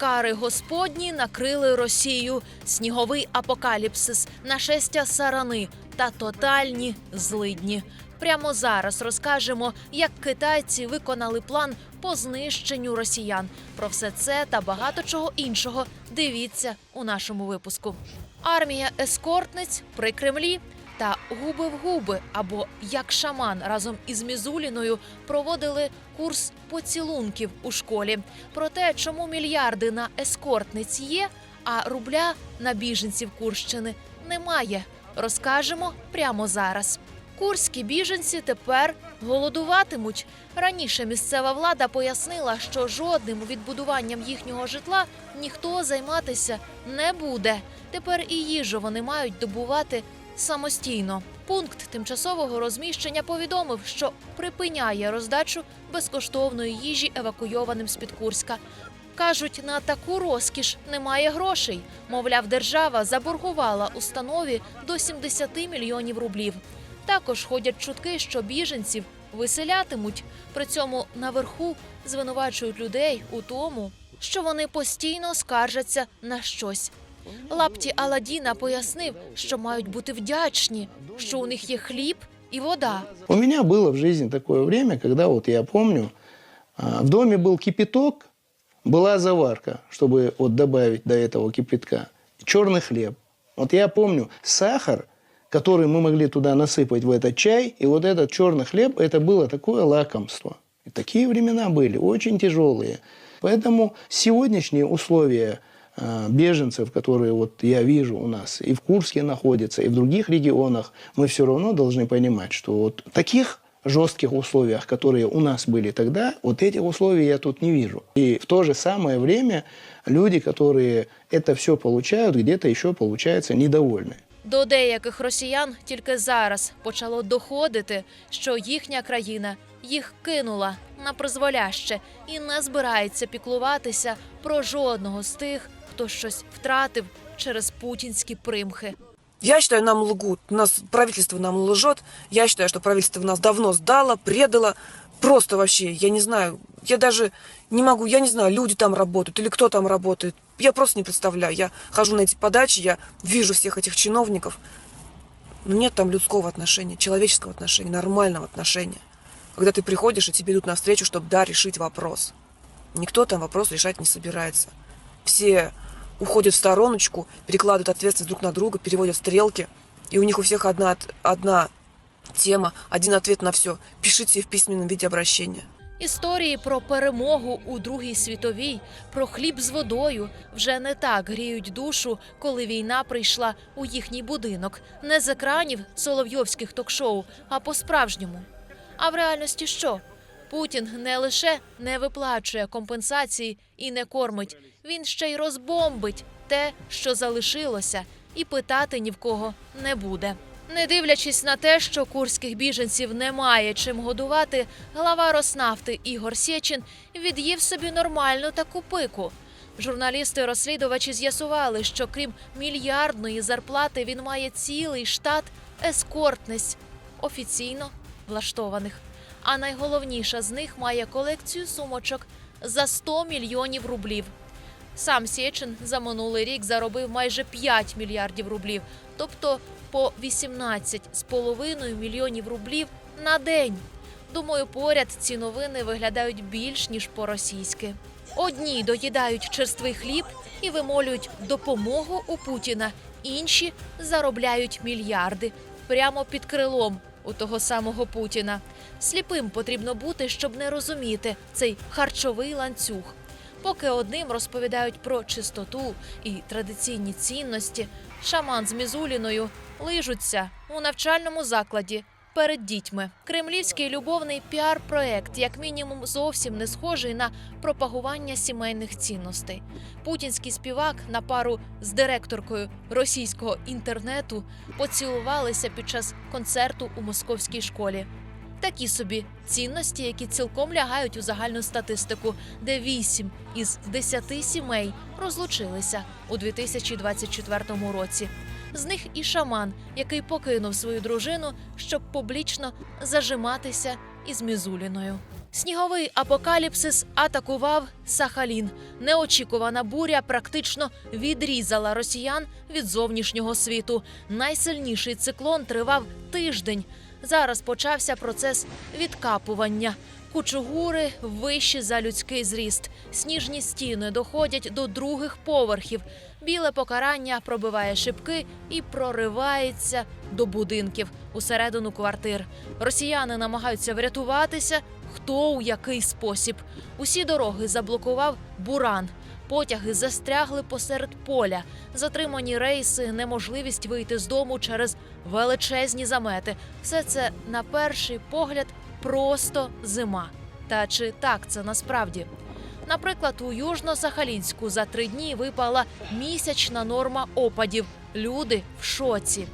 Кари Господні накрили Росію, сніговий апокаліпсис, нашестя сарани та тотальні злидні. Прямо зараз розкажемо, як китайці виконали план по знищенню росіян. Про все це та багато чого іншого дивіться у нашому випуску. Армія ескортниць при Кремлі та губи в губи або як шаман разом із Мізуліною проводили курс поцілунків у школі. Про те, чому мільярди на ескортниць є, а рубля на біженців Курщини немає. Розкажемо прямо зараз. Курські біженці тепер голодуватимуть. Раніше місцева влада пояснила, що жодним відбудуванням їхнього житла ніхто займатися не буде. Тепер і їжу вони мають добувати самостійно. Пункт тимчасового розміщення повідомив, що припиняє роздачу безкоштовної їжі евакуйованим з під Курська. Кажуть, на таку розкіш немає грошей. Мовляв, держава заборгувала установі до 70 мільйонів рублів. Також ходять чутки, що біженців виселятимуть. При цьому наверху звинувачують людей у тому, що вони постійно скаржаться на щось. Лапті Аладдіна пояснив, що мають бути вдячні, що у них є хліб і вода. У меня было в жизни такое время, когда вот я помню, а, в доме был кипяток, была заварка, чтобы вот добавить до этого кипятка, черный хлеб. Вот я помню сахар, который мы могли туда насыпать в этот чай, и вот этот черный хлеб, это было такое лакомство. И такие времена были, очень тяжелые. Поэтому сегодняшние условия а, беженцев, которые вот я вижу у нас и в Курске находятся, и в других регионах, мы все равно должны понимать, что вот таких жестких условиях, которые у нас были тогда, вот этих условий я тут не вижу. И в то же самое время люди, которые это все получают, где-то еще, получается, недовольны. До деяких росіян тільки зараз почало доходити, що їхня країна їх кинула на призволяще і не збирається піклуватися про жодного з тих, Хто щось втратив через путінські примхи. Я считаю, нам лгут. Нас правительство нам лжет. Я считаю, что правительство нас давно сдало, предало. Просто вообще, я не знаю, я даже не могу, я не знаю, люди там работают или кто там работает. Я просто не представляю. Я хожу на эти подачи, я вижу всех этих чиновников. Но нет там людского отношения, человеческого отношения, нормального отношения. Когда ты приходишь, и тебе идут навстречу, чтобы, да, решить вопрос. Никто там вопрос решать не собирается. Все уходят в стороночку, перекладывают ответственность друг на друга, переводят стрелки. И у них у всех одна, одна тема, один ответ на все. Пишите в письменном виде обращения. Історії про перемогу у Другій світовій, про хліб з водою вже не так гріють душу, коли війна прийшла у їхній будинок, не з екранів соловйовських ток-шоу, а по-справжньому. А в реальності що? Путін не лише не виплачує компенсації і не кормить, він ще й розбомбить те, що залишилося, і питати ні в кого не буде. Не дивлячись на те, що курських біженців немає чим годувати, глава Роснафти Ігор Сєчин від'їв собі нормальну таку пику. Журналісти-розслідувачі з'ясували, що крім мільярдної зарплати він має цілий штат ескортниць офіційно влаштованих. А найголовніша з них має колекцію сумочок за 100 мільйонів рублів. Сам Сєчин за минулий рік заробив майже 5 мільярдів рублів, тобто по 18,5 мільйонів рублів на день. Думаю, поряд ці новини виглядають більш ніж по-російськи. Одні доїдають черствий хліб і вимолюють допомогу у Путіна, інші заробляють мільярди прямо під крилом у того самого Путіна. Сліпим потрібно бути, щоб не розуміти цей харчовий ланцюг. Поки одним розповідають про чистоту і традиційні цінності, шаман з Мізуліною лижуться у навчальному закладі перед дітьми. Кремлівський любовний піар-проект, як мінімум, зовсім не схожий на пропагування сімейних цінностей. Путінський співак на пару з директоркою російського інтернету поцілувалися під час концерту у московській школі. Такі собі цінності, які цілком лягають у загальну статистику, де 8 із 10 сімей розлучилися у 2024 році. З них і шаман, який покинув свою дружину, щоб публічно зажиматися із Мізуліною. Сніговий апокаліпсис атакував Сахалін. Неочікувана буря практично відрізала росіян від зовнішнього світу. Найсильніший циклон тривав тиждень. Зараз почався процес відкапування. Кучугури вищі за людський зріст. Сніжні стіни доходять до других поверхів. Біле покарання пробиває шибки і проривається до будинків усередину квартир. Росіяни намагаються врятуватися. Хто у який спосіб? Усі дороги заблокував буран. Потяги застрягли посеред поля. Затримані рейси, неможливість вийти з дому через величезні замети. Все це на перший погляд просто зима. Та чи так це насправді? Наприклад, у Южно-Сахалінську за три дні випала місячна норма опадів. Люди в шоці.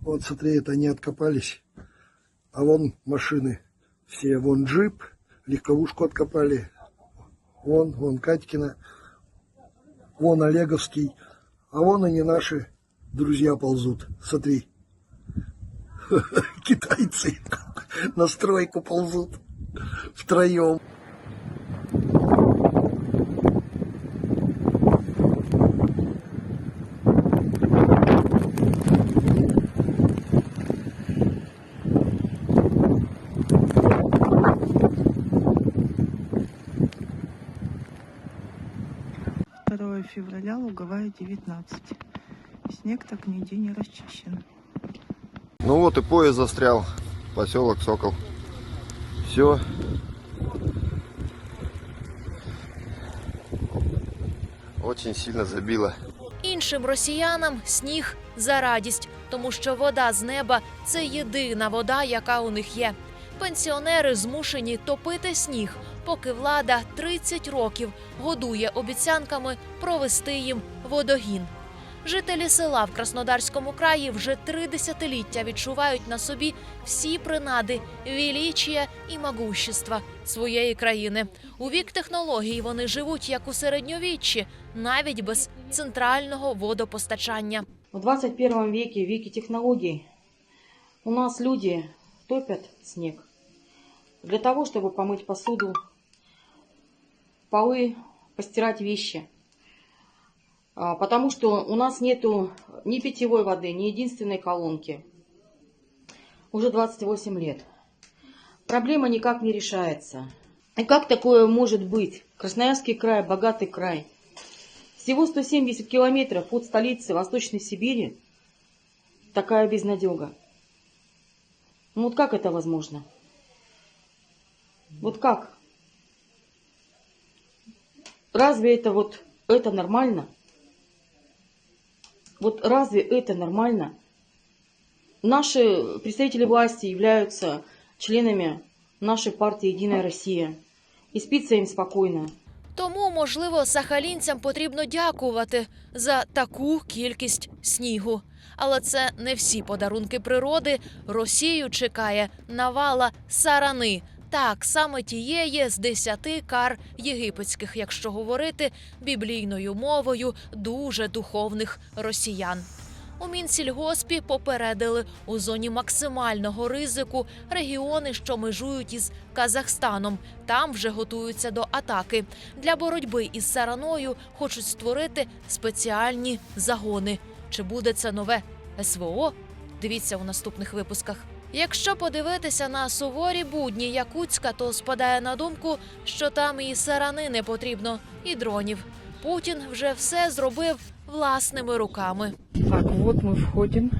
Вот смотри, это они откопались. А вон машины все. Вон джип, легковушку откопали. Вон, вон Катькина. Вон Олеговский. А вон они наши друзья ползут. Смотри. Китайцы на стройку ползут. Втроем. Февраля, Луговая, 19. Снег так нигде не расчищен. Ну вот и поезд застрял. Поселок Сокол. Все. Очень сильно забило. Іншим росіянам сніг за радість, тому що вода з неба це єдина вода, яка у них є. Пенсіонери змушені топити сніг, поки влада 30 років годує обіцянками провести їм водогін. Жителі села в Краснодарському краї вже три десятиліття відчувають на собі всі принади величія і могущества своєї країни. У вік технологій вони живуть як у середньовіччі, навіть без центрального водопостачання. В 21 веке, веке технологий, у нас люди топят снег для того, чтобы помыть посуду, полы, постирать вещи. А, Потому что у нас нету ни питьевой воды, ни единственной колонки. Уже 28 лет. Проблема никак не решается. И как такое может быть? Красноярский край, богатый край. Всего 170 километров от столицы Восточной Сибири такая безнадега. Ну вот как это возможно? Вот как? Разве это вот это нормально? Вот разве это нормально? Наши представители власти являются членами нашей партии «Единая Россия». И спится им спокойно. Тому, можливо, сахалінцям потрібно дякувати за таку кількість снігу. Але це не всі подарунки природи. Росію чекає навала сарани. так, саме тієї з десяти кар єгипетських, якщо говорити біблійною мовою дуже духовних росіян. У Мінсільгоспі попередили у зоні максимального ризику регіони, що межують із Казахстаном. Там вже готуються до атаки. Для боротьби із сараною хочуть створити спеціальні загони. Чи буде це нове СВО? Дивіться у наступних випусках. Якщо подивитися на суворі будні Якутська, то спадає на думку, що там і сарани не потрібно, і дронів. Путін вже все зробив власними руками. Так, вот мы входим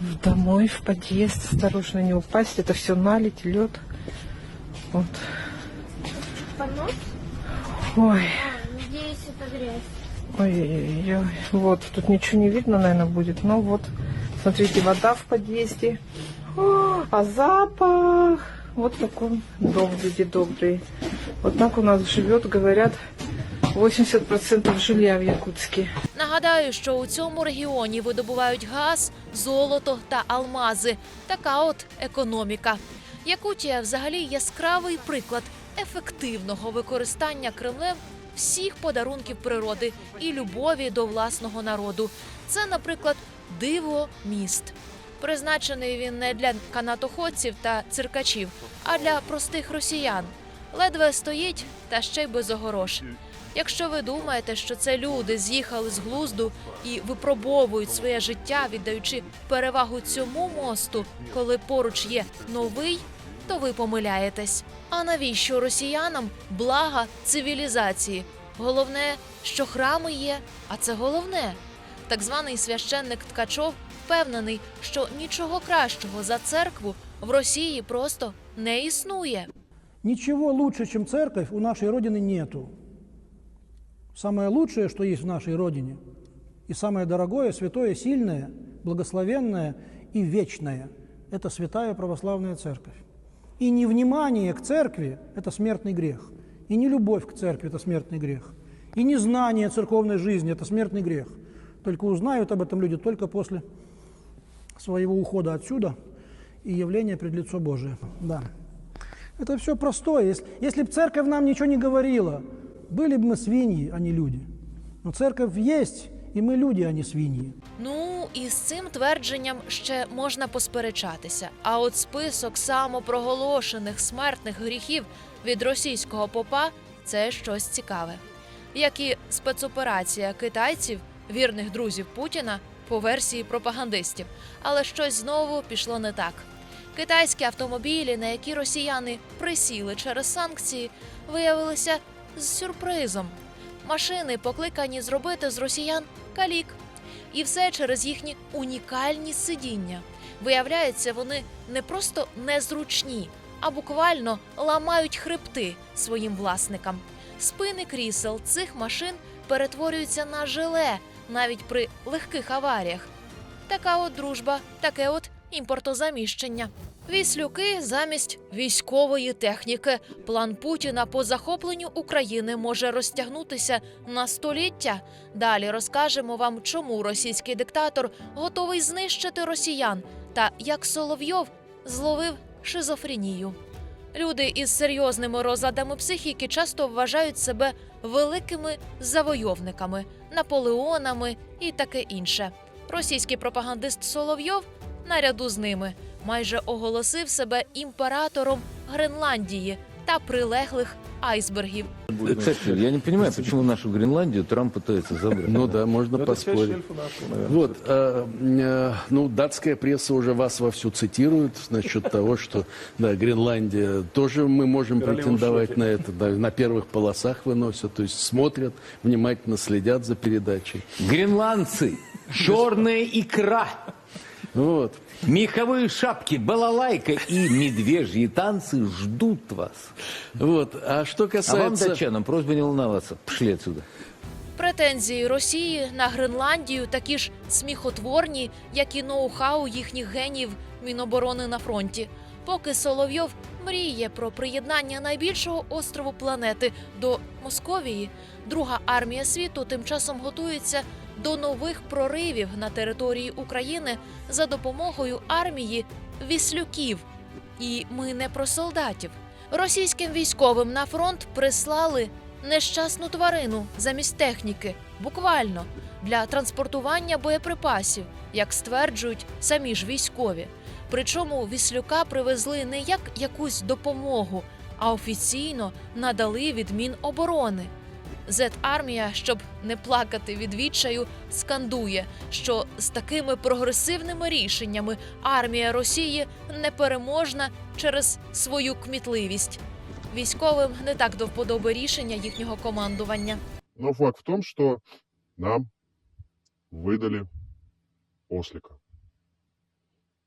в домой, в подъезд. Осторожно не упасть. Это все налить, лед. Вот. Ой, Надеюсь, это грязь. ой-ой-ой. Вот, тут ничего не видно, наверное, будет. Но вот, смотрите, вода в подъезде. О, а запах! Вот такой дом, люди добрые. Вот так у нас живет, говорят, 80% жилья в Якутске. Нагадаю, що у цьому регіоні видобувають газ, золото та алмази. Така от економіка. Якутія взагалі яскравий приклад ефективного використання Кремлем всіх подарунків природи і любові до власного народу. Це, наприклад, диво міст. Призначений він не для канатоходців та циркачів, а для простих росіян. Ледве стоїть та ще й без огорош. Якщо ви думаєте, що це люди з'їхали з глузду і випробовують своє життя, віддаючи перевагу цьому мосту, коли поруч є новий, то ви помиляєтесь. А навіщо росіянам блага цивілізації? Головне, що храми є, а це головне. Так званий священник Ткачов впевнений, що нічого кращого за церкву в Росії просто не існує. Ничего лучше, чем церковь, у нашей Родины нету. Самое лучшее, что есть в нашей Родине, и самое дорогое, святое, сильное, благословенное и вечное – это святая православная церковь. И невнимание к церкви – это смертный грех. И не любовь к церкви – это смертный грех. И незнание церковной жизни – это смертный грех. Только узнают об этом люди только после своего ухода отсюда и явления пред лицо Божие. Да. Это все простое. Если, если бы церковь нам ничего не говорила, были бы мы свиньи, а не люди. Но церковь есть, и мы люди, а не свиньи. Ну і з цим твердженням ще можна посперечатися. А от список самопроголошених смертних гріхів від російського попа це щось цікаве. Як і спецоперація китайців, вірних друзів Путіна, по версії пропагандистів. Але щось знову пішло не так. Китайські автомобілі, на які росіяни присіли через санкції, виявилися з сюрпризом. Машини покликані зробити з росіян калік. І все через їхні унікальні сидіння. Виявляється, вони не просто незручні, а буквально ламають хребти своїм власникам. Спини крісел цих машин перетворюються на желе навіть при легких аваріях. Така от дружба, таке от імпортозаміщення. Віслюки замість військової техніки. План Путіна по захопленню України може розтягнутися на століття. Далі розкажемо вам, чому російський диктатор готовий знищити росіян та як Соловйов зловив шизофренію. Люди із серйозними розладами психіки часто вважають себе великими завойовниками, наполеонами і таке інше. Російський пропагандист Соловйов наряду з ними майже оголосив себе імператором Гренландії та прилеглих айсбергів. Кстати, я не понимаю, почему нашу Гренландию Трамп пытается забрать. Ну да, можно поспорить. Вот, э, э, ну, датская пресса уже вас вовсю цитирует насчет того, что, да, Гренландия тоже мы можем претендовать на это, да, на первых полосах выносят, то есть смотрят, внимательно следят за передачей. Гренландцы, черная икра, Вот. меховые шапки, балалайка и медвежьи танцы ждут вас. Вот. А что А вам, касается... датчанам, просьба не волноваться. Пошли отсюда. Претензії Росії на Гренландію такі ж сміхотворні, як і ноу-хау їхніх генів Міноборони на фронті. Поки Соловйов мріє про приєднання найбільшого острову планети до Московії, друга армія світу тим часом готується до нових проривів на території України за допомогою армії віслюків. І ми не про солдатів. Російським військовим на фронт прислали нещасну тварину замість техніки, буквально для транспортування боєприпасів, як стверджують самі ж військові. Причому віслюка привезли не як якусь допомогу, а офіційно надали від Міноборони. Зет-армія, щоб не плакати від відчаю, скандує, що з такими прогресивними рішеннями армія Росії непереможна через свою кмітливість. Військовим не так до вподоби рішення їхнього командування. Но факт в том, что нам выдали ослика.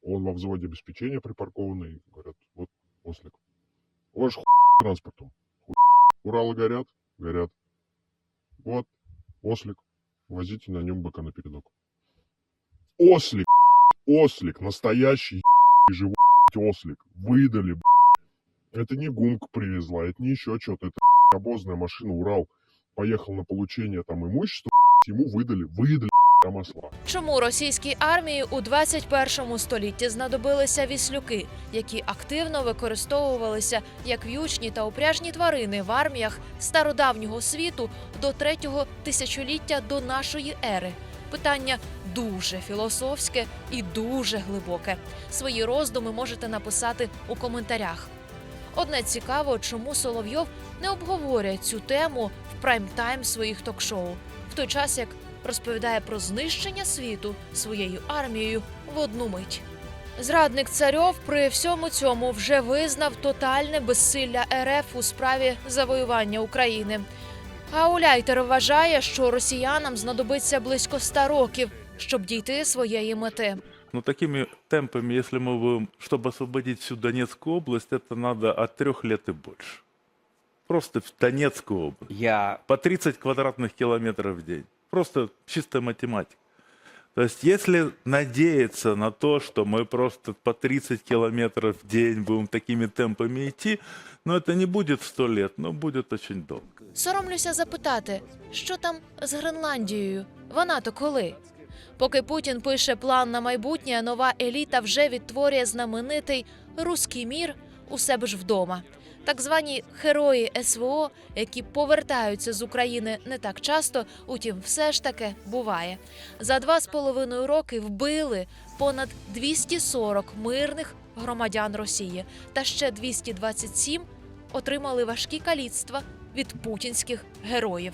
Он во взводе обеспечения припаркованный. Говорят, вот ослик. У вас же хуй транспортом. Хуй. Уралы горят? Горят. Вот ослик. Возите на нем быка напередок. Ослик. Ослик. Настоящий живой ослик. Выдали. Это не гумка привезла, это не еще что-то. Это обозная машина Урал. Поехал на получение там имущества. Ему выдали. Выдали осла. Чому російській армії у 21 столітті знадобилися віслюки, які активно використовувалися як в'ючні та упряжні тварини в арміях стародавнього світу до третього тисячоліття до нашої ери? Питання дуже філософське і дуже глибоке. Свої роздуми можете написати у коментарях. Одне цікаво, чому Соловйов не обговорює цю тему в прайм-тайм своїх ток-шоу, в той час як розповідає про знищення світу своєю армією в одну мить. Зрадник царьов при всьому цьому вже визнав тотальне безсилля РФ у справі завоювання України. Гауляйтер вважає, що росіянам знадобиться близько ста років, щоб дійти своєї мети. Но такими темпами, если мы будем, чтобы освободить всю Донецкую область, это надо от трех лет и больше. Просто в Донецкую область. Я По 30 квадратных километров в день. Просто чистая математика. То есть, если надеяться на то, что мы просто по 30 километров в день будем такими темпами идти, но это не будет 100 лет, но будет очень долго. Соромлюся запитати, що там з Гренландією? Вона то коли? Поки Путін пише план на майбутнє, нова еліта вже відтворює знаменитий руський мір у себе ж вдома. Так звані герої СВО, які повертаються з України не так часто, утім, все ж таки буває. За два з половиною роки вбили понад 240 мирних громадян Росії, та ще 227 отримали важкі каліцтва від путінських героїв.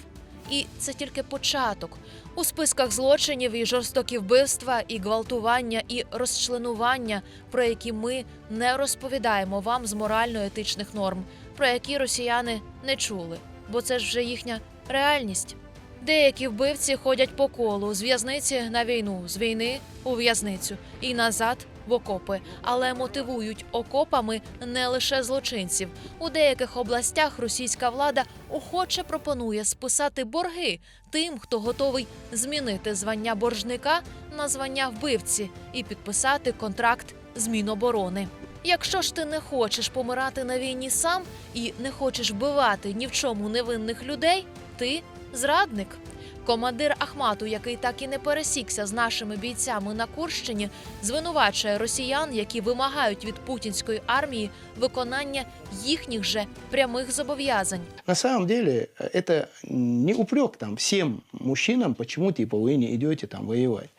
І це тільки початок. У списках злочинів і жорстокі вбивства, і гвалтування, і розчленування, про які ми не розповідаємо вам з морально-етичних норм, про які росіяни не чули, бо це ж вже їхня реальність. Деякі вбивці ходять по колу з в'язниці на війну, з війни у в'язницю і назад в окопи, але мотивують окопами не лише злочинців. У деяких областях російська влада охоче пропонує списати борги тим, хто готовий змінити звання боржника на звання вбивці і підписати контракт з Міноборони. Якщо ж ти не хочеш помирати на війні сам і не хочеш вбивати ні в чому невинних людей, ти зрадник. Командир Ахмату, який так і не пересікся з нашими бійцями на Курщині, звинувачує росіян, які вимагають від путінської армії виконання їхніх же прямих зобов'язань. На самом деле э, это не упрек там всем мужчинам, почему типа вы не идете там воевать.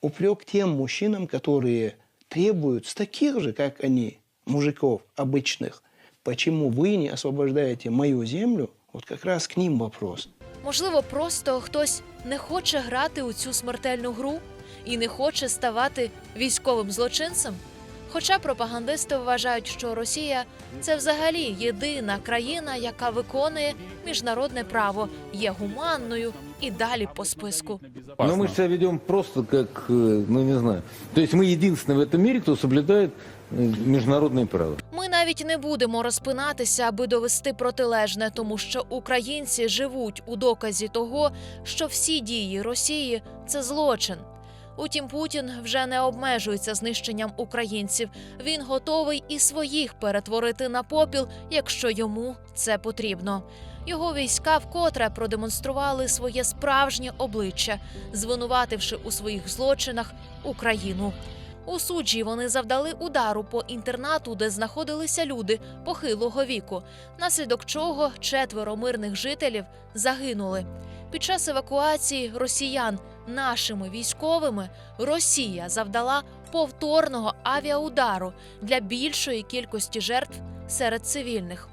Упрек тем мужчинам, которые требуют с таких же, как они, мужиков обычных, почему вы не освобождаете мою землю, вот как раз к ним вопрос. Можливо, просто хтось не хоче грати у цю смертельну гру і не хоче ставати військовим злочинцем. Хоча пропагандисти вважають, що Росія це взагалі єдина країна, яка виконує міжнародне право, є гуманною і далі по списку. Но мы же себя ведем просто как, э, ну не знаю. То есть мы единственные в этом мире, кто соблюдает э, международное право. Навіть не будемо розпинатися, аби довести протилежне, тому що українці живуть у доказі того, що всі дії Росії це злочин. Утім, Путін вже не обмежується знищенням українців. Він готовий і своїх перетворити на попіл, якщо йому це потрібно. Його війська вкотре продемонстрували своє справжнє обличчя, звинувативши у своїх злочинах Україну. У суджі вони завдали удару по інтернату, де знаходилися люди похилого віку, наслідок чого четверо мирних жителів загинули. Під час евакуації росіян нашими військовими Росія завдала повторного авіаудару для більшої кількості жертв серед цивільних.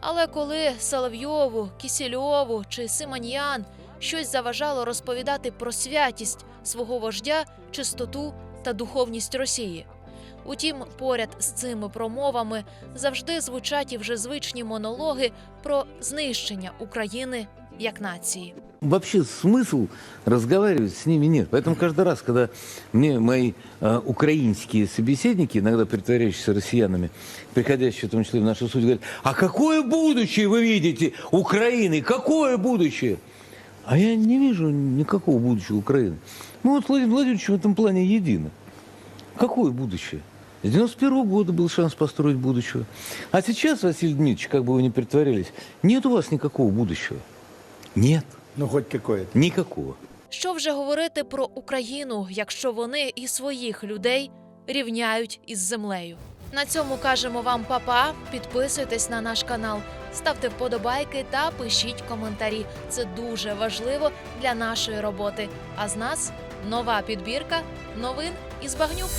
Але коли Соловйову, Кісільову чи Симоньян щось заважало розповідати про святість свого вождя, чистоту та духовність Росії. Утім, поряд з цими промовами завжди звучать і вже звичні монологи про знищення України як нації. Вообще смысл разговаривать с ними нет. Поэтому каждый раз, когда мне мои э, украинские собеседники, иногда притворяющиеся россиянами, приходящие в том числе в нашу суд, говорят, а какое будущее вы видите Украины? Какое будущее? А я не вижу никакого будущего Украины. Мы вот с Владимиром Владимировичем в этом плане едины. Какое будущее? С 91 года был шанс построить будущего. А сейчас, Василий Дмитриевич, как бы вы ни притворялись, нет у вас никакого будущего. Нет. Ну, хоть какое-то. Никакого. Що вже говорити про Україну, якщо вони і своїх людей рівняють із землею? На цьому кажемо вам папа. Підписуйтесь на наш канал, ставте вподобайки та пишіть коментарі. Це дуже важливо для нашої роботи. А з нас Нова підбірка новин із багнюк.